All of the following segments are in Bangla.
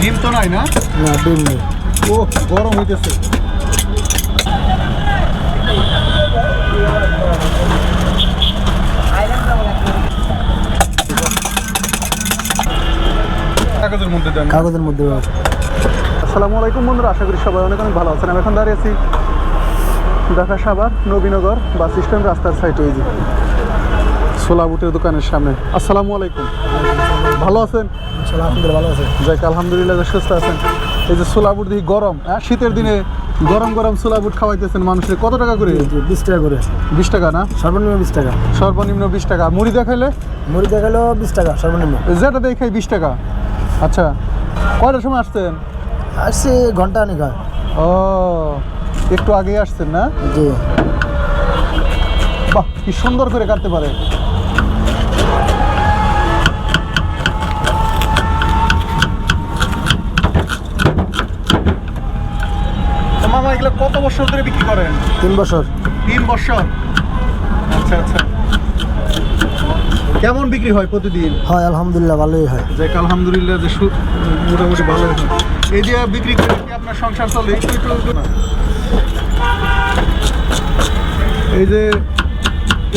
ডিম তো নাই না? না ডিম নেই। ও গরম হইতেছে। কাগজের মধ্যে দেন। কাগজের মধ্যে আসসালামু আলাইকুম বন্ধুরা আশা করি সবাই অনেক অনেক ভালো আছেন। আমি এখন দাঁড়িয়ে আছি ঢাকা সাভার নবীনগর বাস স্ট্যান্ড রাস্তার সাইডে এই যে সোলা বুটের দোকানের সামনে। আসসালামু আলাইকুম। ভালো আছেন? আলহামদুলিল্লাহ ভালো আছে। যাক আলহামদুলিল্লাহ সুস্থ আছেন। এই যে সোলা বুট দেখি গরম হ্যাঁ? শীতের দিনে গরম গরম সোলা বুট খাওয়াইতেছেন মানুষের কত টাকা করে? বিশ টাকা করে। বিশ টাকা না? সর্বনিম্ন বিশ টাকা। সর্বনিম্ন বিশ টাকা। মুড়ি দেখাইলে? মুড়ি দেখাল বিশ টাকা সর্বনিম্ন। যেটা দেখাই বিশ টাকা। আচ্ছা কয়টার সময় আসছেন? আসছে ঘণ্টা অনেক ও একটু আগেই আসছেন না? জি। বাহ কি সুন্দর করে কাটতে পারে তো মামা এগুলো কত বছর ধরে বিক্রি করেন? তিন বছর। তিন বছর? আচ্ছা আচ্ছা। কেমন বিক্রি হয় প্রতিদিন? হয় আলহামদুলিল্লাহ ভালোই হয়। যে আলহামদুলিল্লাহ যে মোটামুটি ভালো হয়। এই যে বিক্রি করে কি আপনার সংসার চলে? একটু একটু। না এই যে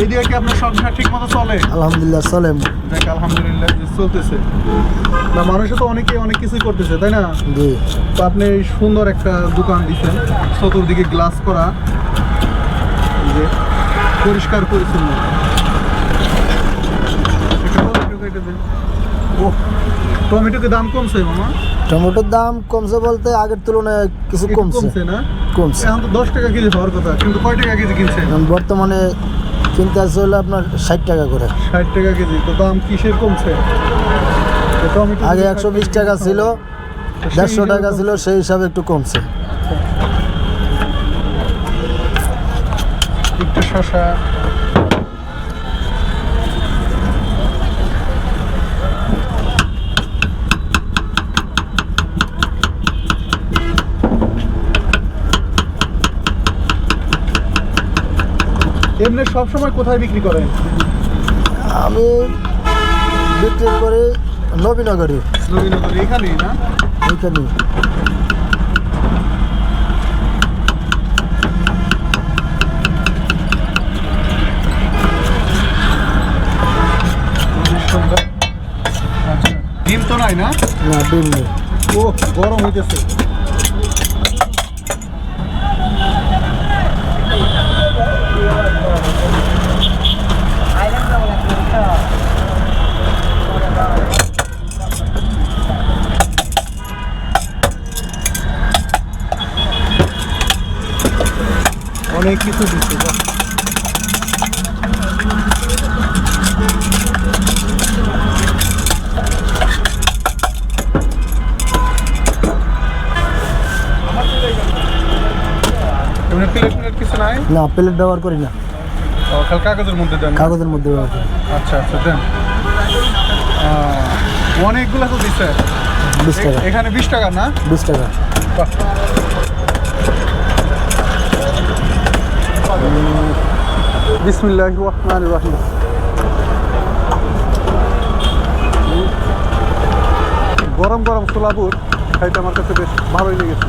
এই দিয়ে কি আপনার সংসার ঠিক মতো চলে? আলহামদুলিল্লাহ চলে। দেখ আলহামদুলিল্লাহ চলতেছে। না মানুষে তো অনেকে অনেক কিছুই করতেছে তাই না? জি। তো আপনি সুন্দর একটা দোকান দিচ্ছেন চতুর্দিকে গ্লাস করা। যে পরিষ্কার পরিচ্ছন্ন। টমেটোকে দাম কমছে মামা? টমেটোর দাম কমছে বলতে আগের তুলনায় কিছু কমছে। না? কমছে। এখন তো দশ টাকা কেজি হওয়ার কথা কিন্তু কয় টাকা কেজি এখন বর্তমানে কিনতে আসছে হলো আপনার ষাট টাকা করে। ষাট টাকা কেজি তো দাম কিসের কমছে? আগে একশো বিশ টাকা ছিল দেড়শো টাকা ছিল সেই হিসাবে একটু কমছে। একটু শশা এমনি সবসময় কোথায় বিক্রি করেন? আমি বিক্রি করি নবীনগরে। নবীনগর এখানেই না? ডিম তো নাই না? না ডিম নেই। ও গরম হইতেছে। অনেক কিছু দিচ্ছে না প্লেট ব্যবহার করি না। কাগজের মধ্যে দেন। কাগজের মধ্যে ব্যবহার করি। আচ্ছা আচ্ছা দেন। অনেকগুলো তো দিচ্ছে এখানে বিশ টাকা না? বিশ টাকা। বিসমিল্লাহ রহমান রহিম। গরম গরম সোলাপুর খাইতে আমার কাছে বেশ ভালোই লেগেছে।